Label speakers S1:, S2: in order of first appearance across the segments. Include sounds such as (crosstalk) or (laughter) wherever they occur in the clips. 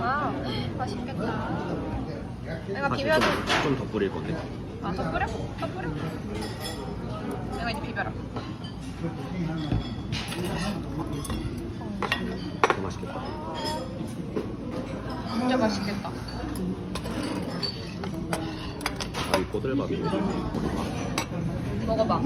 S1: 와우, 맛있겠다. 내가 비벼줘.
S2: 좀더 뿌릴 건데.
S1: 아, 더 뿌려? 더 뿌려. 내가 이제 비벼라.
S2: 더 맛있겠다.
S1: 진짜 맛있겠다.
S2: 아, 이 꼬들밥이
S1: 먹어봐.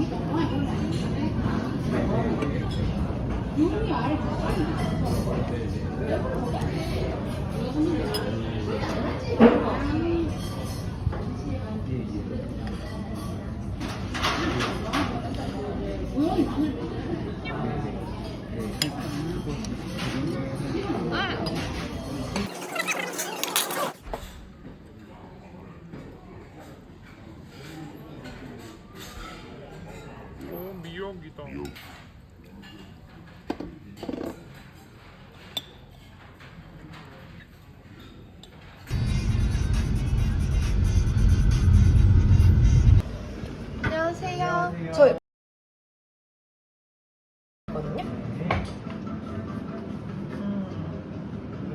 S1: 거든요.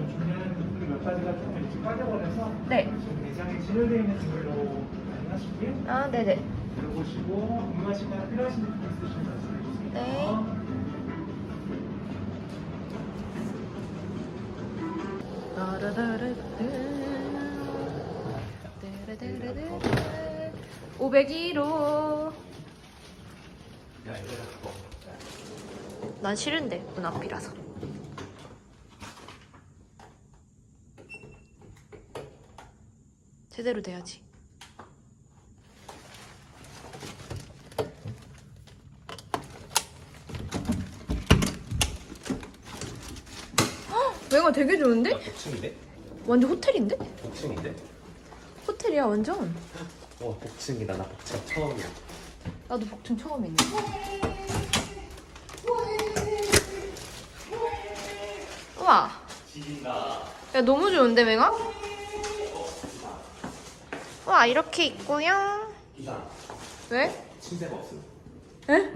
S3: 중요한 부분이 몇 가지가 조금 일찍 빠져버려서
S1: 네.
S3: 지금 내장에 진열되어 있는 분들로 가능하시고요.
S1: 아, 네네.
S3: 들어보시고 궁금하시거나 필요하신 부분 있으시면 말씀해 주세요.
S1: 네. 따라라라따. 501호. 난 싫은데 눈앞이라서. 제대로 돼야지. 헉, 맹아 되게 좋은데?
S2: 복층인데?
S1: 완전 호텔인데?
S2: 복층인데?
S1: 호텔이야 완전.
S2: 어, 복층이다. 나 복층 처음이야.
S1: 나도 복층 처음이네. 야 너무 좋은데 맹아? 와 이렇게 있고요. 왜?
S2: 침대가 없음.
S1: 에?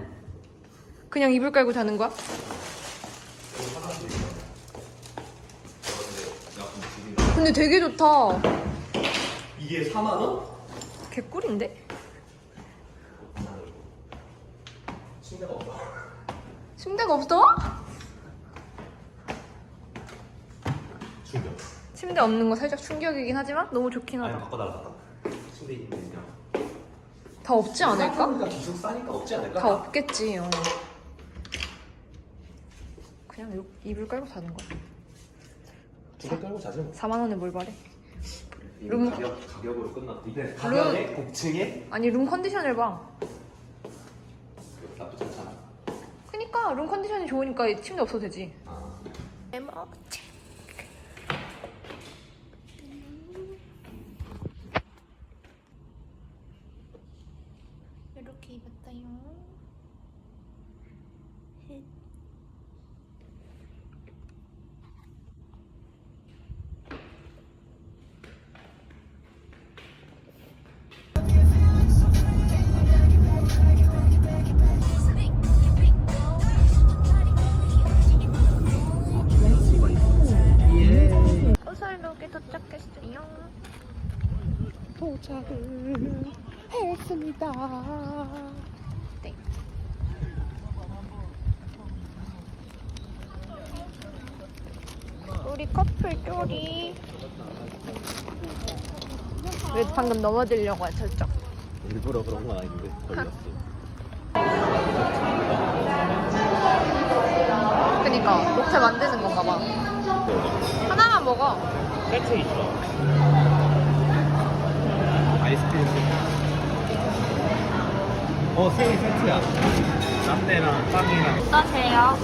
S1: 그냥 이불 깔고 자는 거야? 근데 되게 좋다.
S2: 이게 4만 원?
S1: 개꿀인데?
S2: 침대가 없어.
S1: 침대가 없어?
S2: 충격.
S1: 침대 없는 거 살짝 충격이긴 하지만 너무 좋긴
S2: 아니
S1: 하다.
S2: 바꿔달라. 침대 있는데 그냥.
S1: 다 없지 않을까?
S2: 기숙 싸니까 없지 않을까?
S1: 다 없겠지. 어. 그냥 요, 이불 깔고 자는 거야.
S2: 두개 깔고 자지 뭐.
S1: 4만 원에 뭘 바래?
S2: 이거
S1: 룸-
S2: 가격 가격으로 끝났다. 이게
S1: 룸-
S2: 가격에 복층에
S1: 아니 룸 컨디션을 봐.
S2: 나쁘지 않잖아.
S1: 그니까 룸 컨디션이 좋으니까 침대 없어도 되지.
S2: 아.
S1: 에먹지. 넘어지려고 하셨죠?
S2: 일부러 그런 건 아닌데 걸렸어.
S1: 그니까 목차 만드는 건가 봐. 하나만 먹어.
S2: 세트 있어. 아이스크림 세트. 어, 세 세트야. 라떼랑 빵이랑.
S1: 어떠세요?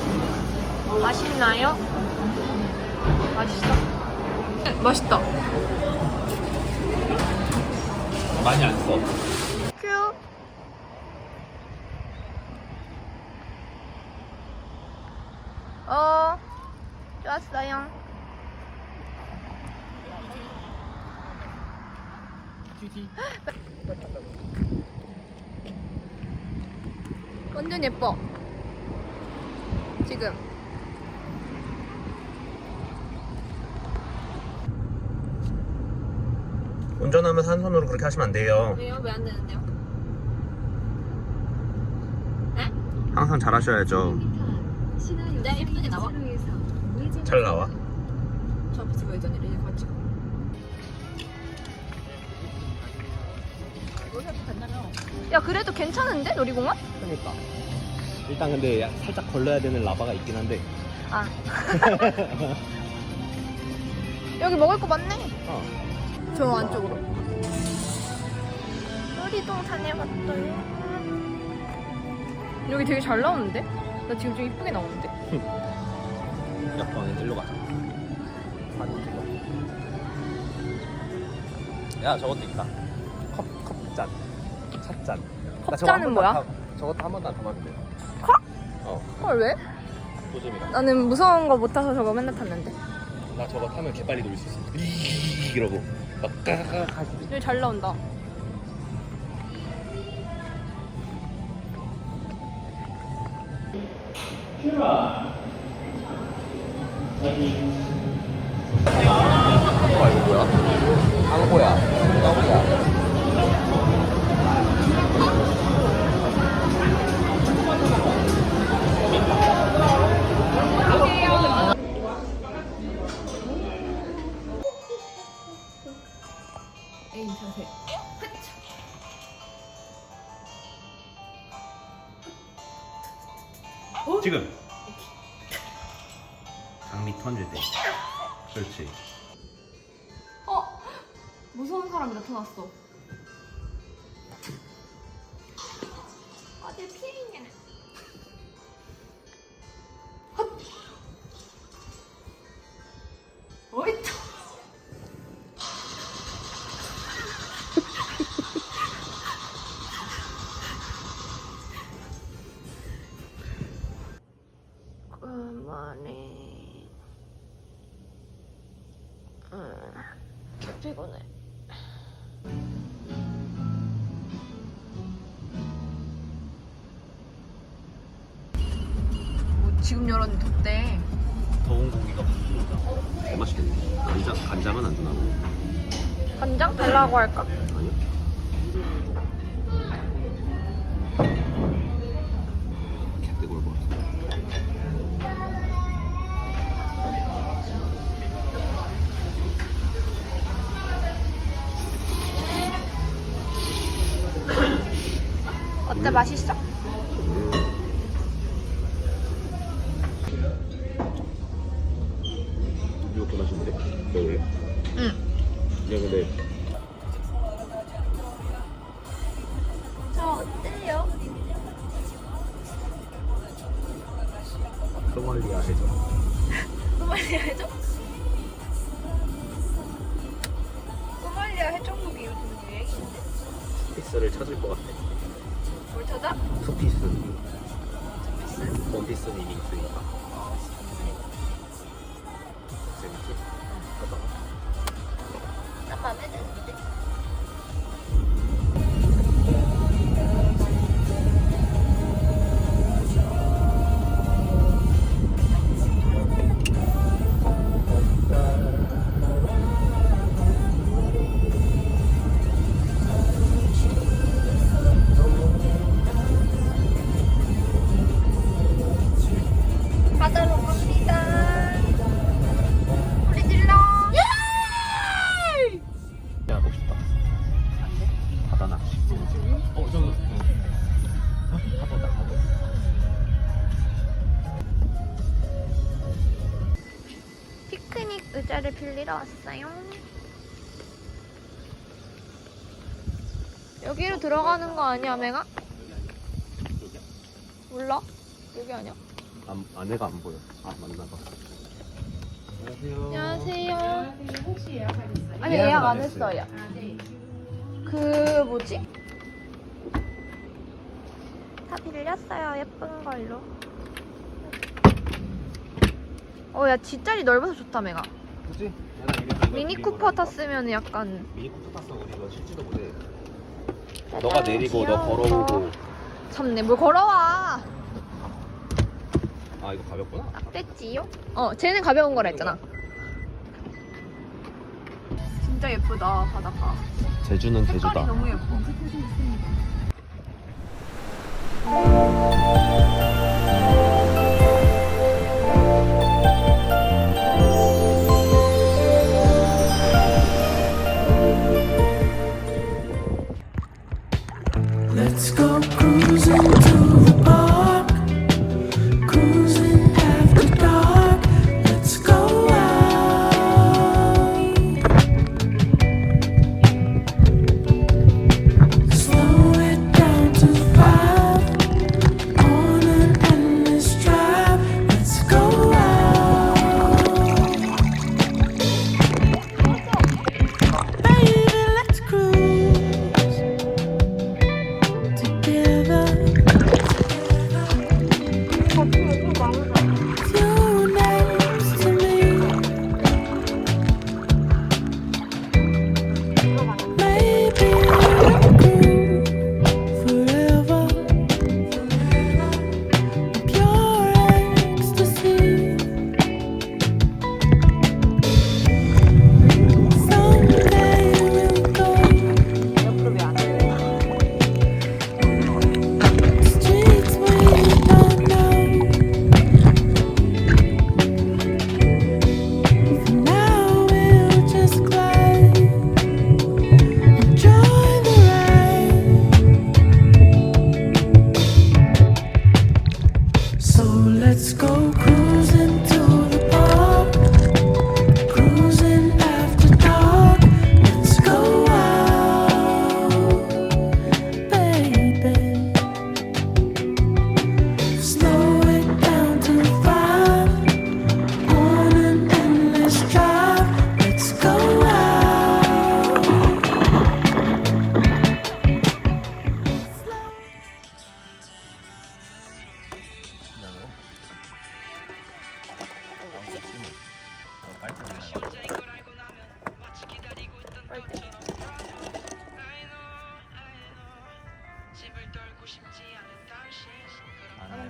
S1: 맛있나요? 맛있어? 네, 맛있다.
S2: 많이 안 써.
S1: 큐. 어, 좋았어요. 완전 예뻐. 지금.
S2: 운전하면서 한 손으로 그렇게 하시면 안 돼요.
S1: 왜요? 왜 안 되는데요?
S2: 항상 잘 하셔야죠.
S1: 네, 예쁘게 나와.
S2: 잘 나와.
S1: 저 앞에서 보이더니 이렇게 같이. 야 그래도 괜찮은데 놀이공원?
S2: 그러니까. 일단 근데 야- 살짝 걸러야 되는 라바가 있긴 한데.
S1: 아 (laughs) (laughs) 여기 먹을 거 많네
S2: 어.
S1: 저 안쪽으로 놀이동산에 왔어요 여기 되게 잘 나오는데? 나 지금 좀 이쁘게 나오는데?
S2: 약간 일로 가자. 사진 찍어. 야 저것도 있다. 컵 컵잔. 찻잔. 나 저거 한
S1: 컵잔은
S2: 번도
S1: 뭐야?
S2: 안 타- 저것도 한 번도 안 타봤는데.
S1: 컵?
S2: 어.
S1: 헐 왜?
S2: 도즘이다.
S1: 나는 무서운 거 못 타서 저거 맨날 탔는데
S2: 나 저거 타면 개 빨리 놀 수 있어. 이 이러고.
S1: 여기 잘 나온다
S2: 아 이거 뭐야? 광고야. 떡이야.
S1: 에이 자세
S2: 지금. 장미 던질 때. 그렇지.
S1: 어? 무서운 사람이 나타났어 열었는데 덥대
S2: 더운 고기가 바뀌니까. 개 맛있겠네. 간장 간장은 안 주나?
S1: 간장 달라고 할까?
S2: 아니요. 것 같아.
S1: 어때 맛있어?
S2: 이것도 맛있는데? 왜? 응야
S1: Yeah. 들어가는 거 아니야, 매가?
S2: 여기야.
S1: 몰라? 여기 아니야?
S2: 안, 안에가 안 보여. 아, 맞나 봐. 안녕하세요.
S1: 안녕하세요.
S4: 혹시 예약하셨어요?
S1: 아니,
S2: 예약은
S1: 예약 안안
S2: 했어요.
S1: 했어요.
S4: 아, 네.
S1: 그, 뭐지? 다 빌렸어요, 예쁜 걸로. 어, 야, 뒷자리 넓어서 좋다, 매가.
S2: 그치? 내가 이래서 이거
S5: 미니
S2: 그린
S5: 쿠퍼
S2: 거라니까.
S5: 탔으면 약간
S2: 미니 쿠퍼 탔어 우리 이거 실지도 못해 너가 내리고 너. 걸어오고.
S5: 참네 뭘 걸어와.
S2: 아 이거 가볍구나.
S5: 딱 됐지요? 어 쟤는 가벼운 거라 했잖아. 진짜 예쁘다 바닷가.
S2: 제주는
S5: 색깔이 너무 예뻐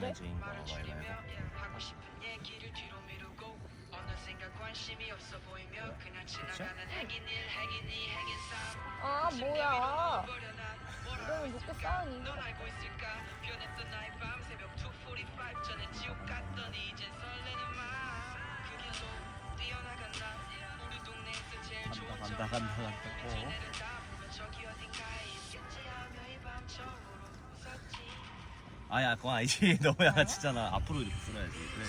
S2: 안 하는 주인공 가위바위보
S1: 하고 싶은 얘기를 뒤로 미루고 어느샌가 관심이 없어 보이며 그냥 지나가는 행인 일 행인 이 행인 삶
S5: 아 뭐야. 이러면 늦게 싸우니.
S1: 넌 알고 있을까? 변했던 나의 밤 새벽 2.45 전에 지옥 갔더니 이젠 설레는 맘 그게도 뛰어나간 나 우리 동네에서 제일 좋은
S2: 간다 간다 간다 간다.
S1: 내
S2: 아야 그거 아니지 너무 양아치잖아 앞으로 이렇게 쓸어야지 그래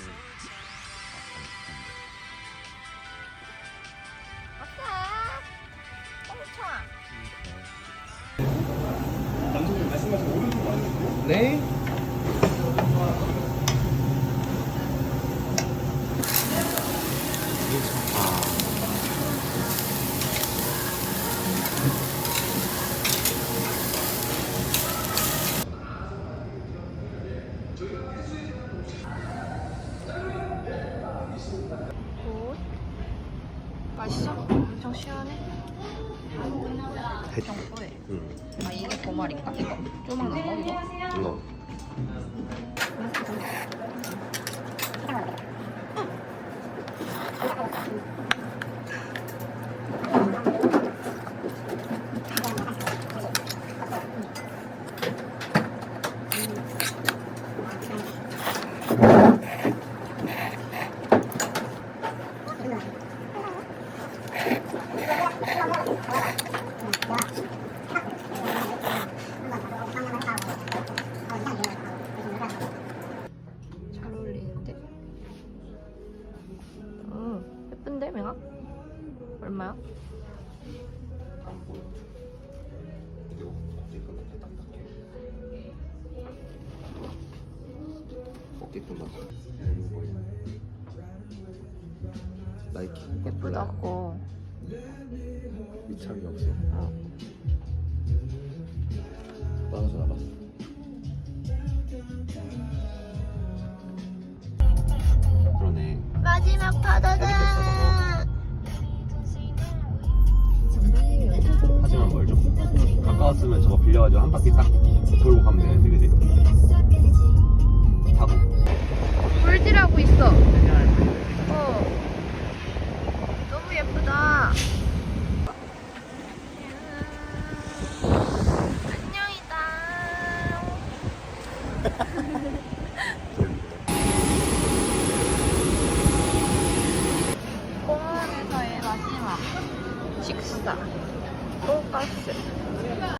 S5: 아싸 뻥쳐
S2: 네?
S5: 맛있어? 엄청 시원해? 엄청 뽀해
S2: 응
S5: 아 이게 도말인가? 이거 조만한 거 이거?
S2: 이거 예쁜가 봐. 나이키
S5: 예쁘다 그거
S2: 이창이 없어. 어. 나눠서 나갔어. 그러네.
S5: 마지막 바다다.
S2: 하지만 멀죠. 가까웠으면 저거 빌려가지고 한 바퀴 딱 돌고 가면 되는데 그지? 타고.
S1: 물질하고 있어. 어. 너무 예쁘다. 안녕이다. 공원에서의 마지막 식사. 돈가스.